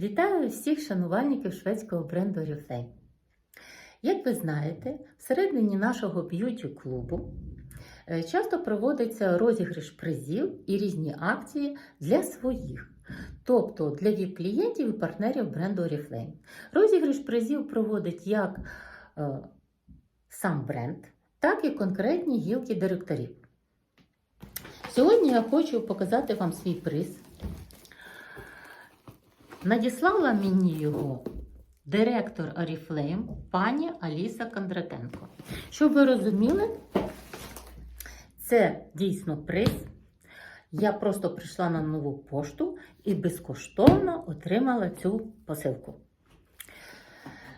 Вітаю всіх шанувальників шведського бренду Oriflame. Як ви знаєте, всередині нашого б'юті-клубу е, часто проводиться розіграш призів і різні акції для своїх, тобто для ВІП-клієнтів і партнерів бренду Oriflame. Розіграш призів проводить як е, сам бренд, так і конкретні гілки директорів. Сьогодні я хочу показати вам свій приз. Надіслала мені його директор Oriflame пані Аліса Кондратенко. Щоб ви розуміли, це дійсно приз. Я просто прийшла на нову пошту і безкоштовно отримала цю посилку.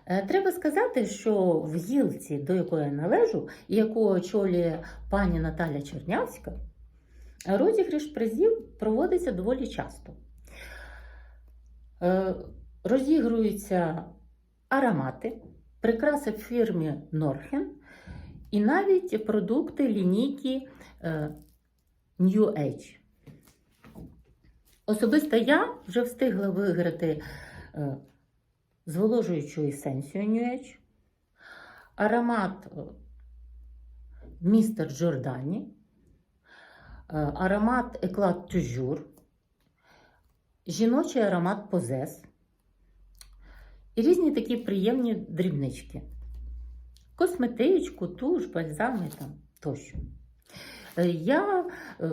Е, Треба сказати, що в гілці, до якої я належу, і яку очолює пані Наталя Чернявська, розіграш призів проводиться доволі часто. Е, Розігруються аромати, прикраси в фірмі Норхен і навіть продукти лінійки е, New Age. Особисто я вже встигла виграти е, зволожуючу есенцію New Age, аромат Містер Джордані, аромат Еклад Тюжур, жіночий аромат Позес і різні такі приємні дрібнички. Косметичку, туш, бальзами там тощо. Е, Я, е,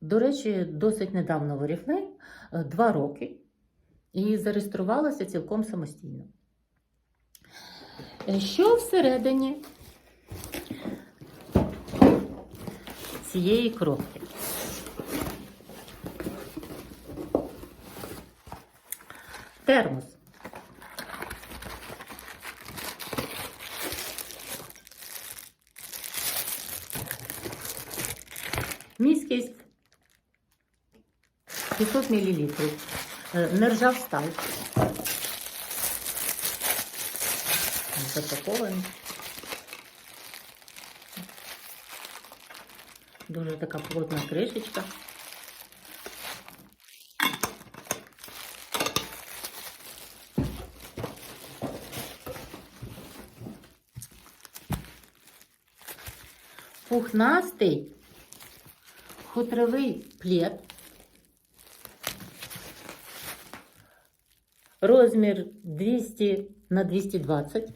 до речі, досить недавно в Oriflame, е, два роки, і зареєструвалася цілком самостійно. Що всередині цієї коробки? Термос. Міськість 500 мл. Нержав сталь. Запакований. Дуже така плотна кришечка. Пухнастий хутровий плед. Розмір 200 на 220.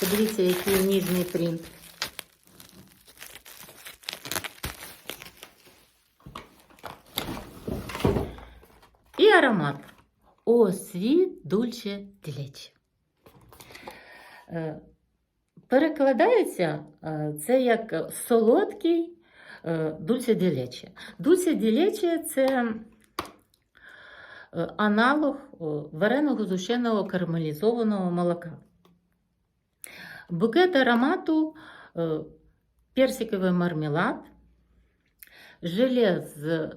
Подивіться, який ніжний принт. І аромат. О, світ дульче ділече. Перекладається е, це як солодкий дульце ділече. Дульце ділече це е, аналог вареного зущеного карамелізованого молока. Букет аромату е, персиковий мармелад, желе з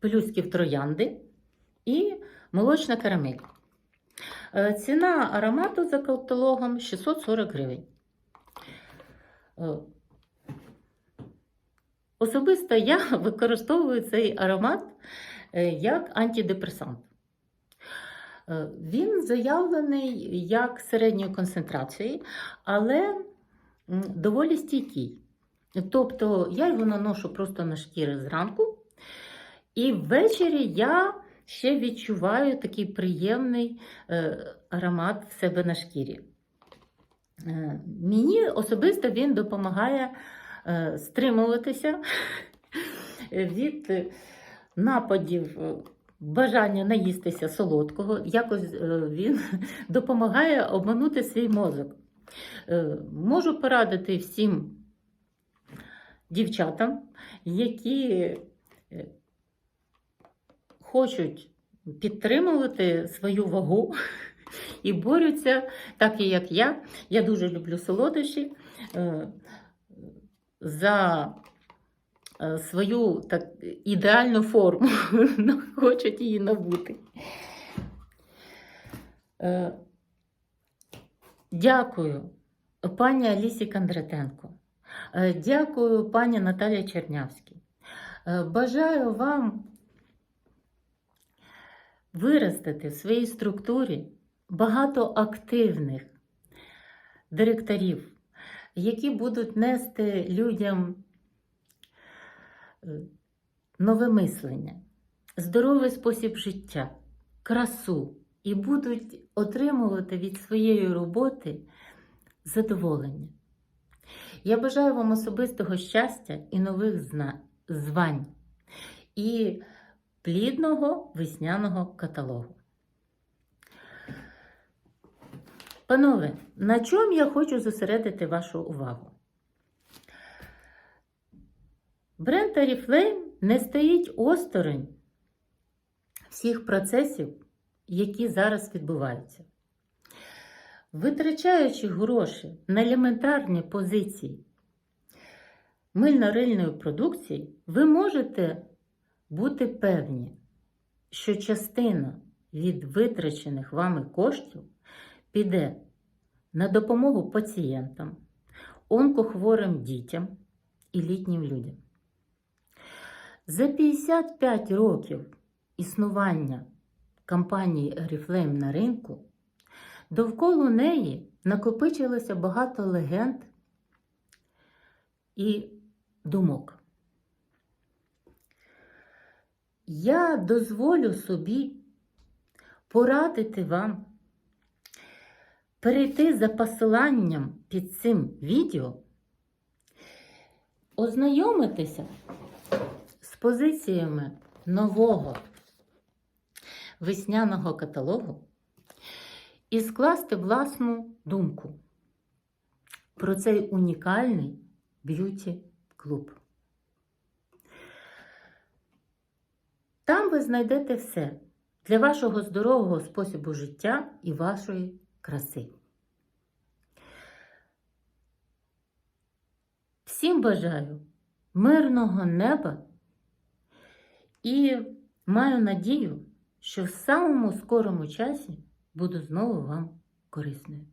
пелюстків троянди і молочна карамель. Ціна аромату за каталогом 640 гривень. Е, Особисто я використовую цей аромат е, як антидепресант. Е, Він заявлений як середньої концентрації, але доволі стійкий. Тобто я його наношу просто на шкіри зранку, і ввечері я ще відчуваю такий приємний аромат в себе на шкірі. Е, Мені особисто він допомагає е, стримуватися від нападів е, бажання наїстися солодкого. Якось він допомагає обманути свій мозок. Можу порадити всім дівчатам, які хочуть підтримувати свою вагу і борються, так і як я. Я дуже люблю солодощі. е, За е, свою так, ідеальну форму, ну, хочуть її набути. Е, Дякую пані Алісі Кондратенко. Дякую пані Наталі Чернявській. Бажаю вам виростити в своїй структурі багато активних директорів, які будуть нести людям е, нове мислення, здоровий спосіб життя, красу і будуть отримувати від своєї роботи задоволення. Я бажаю вам особистого щастя і нових звань, і плідного весняного каталогу. Панове, на чому я хочу зосередити вашу увагу? Бренд Oriflame не стоїть осторонь всіх процесів, які зараз відбуваються. Витрачаючи гроші на елементарні позиції мильно-рильної продукції, ви можете бути певні, що частина від витрачених вами коштів піде на допомогу пацієнтам, онкохворим дітям і літнім людям. За 55 років існування компанії Oriflame на ринку довкола неї накопичилося багато легенд і думок. Я дозволю собі порадити вам перейти за посиланням під цим відео, ознайомитися з позиціями нового весняного каталогу і скласти власну думку про цей унікальний б'юті-клуб. Там ви знайдете все для вашого здорового способу життя і вашої краси. Всім бажаю мирного неба і маю надію, що в самому скорому часі буду знову вам корисною.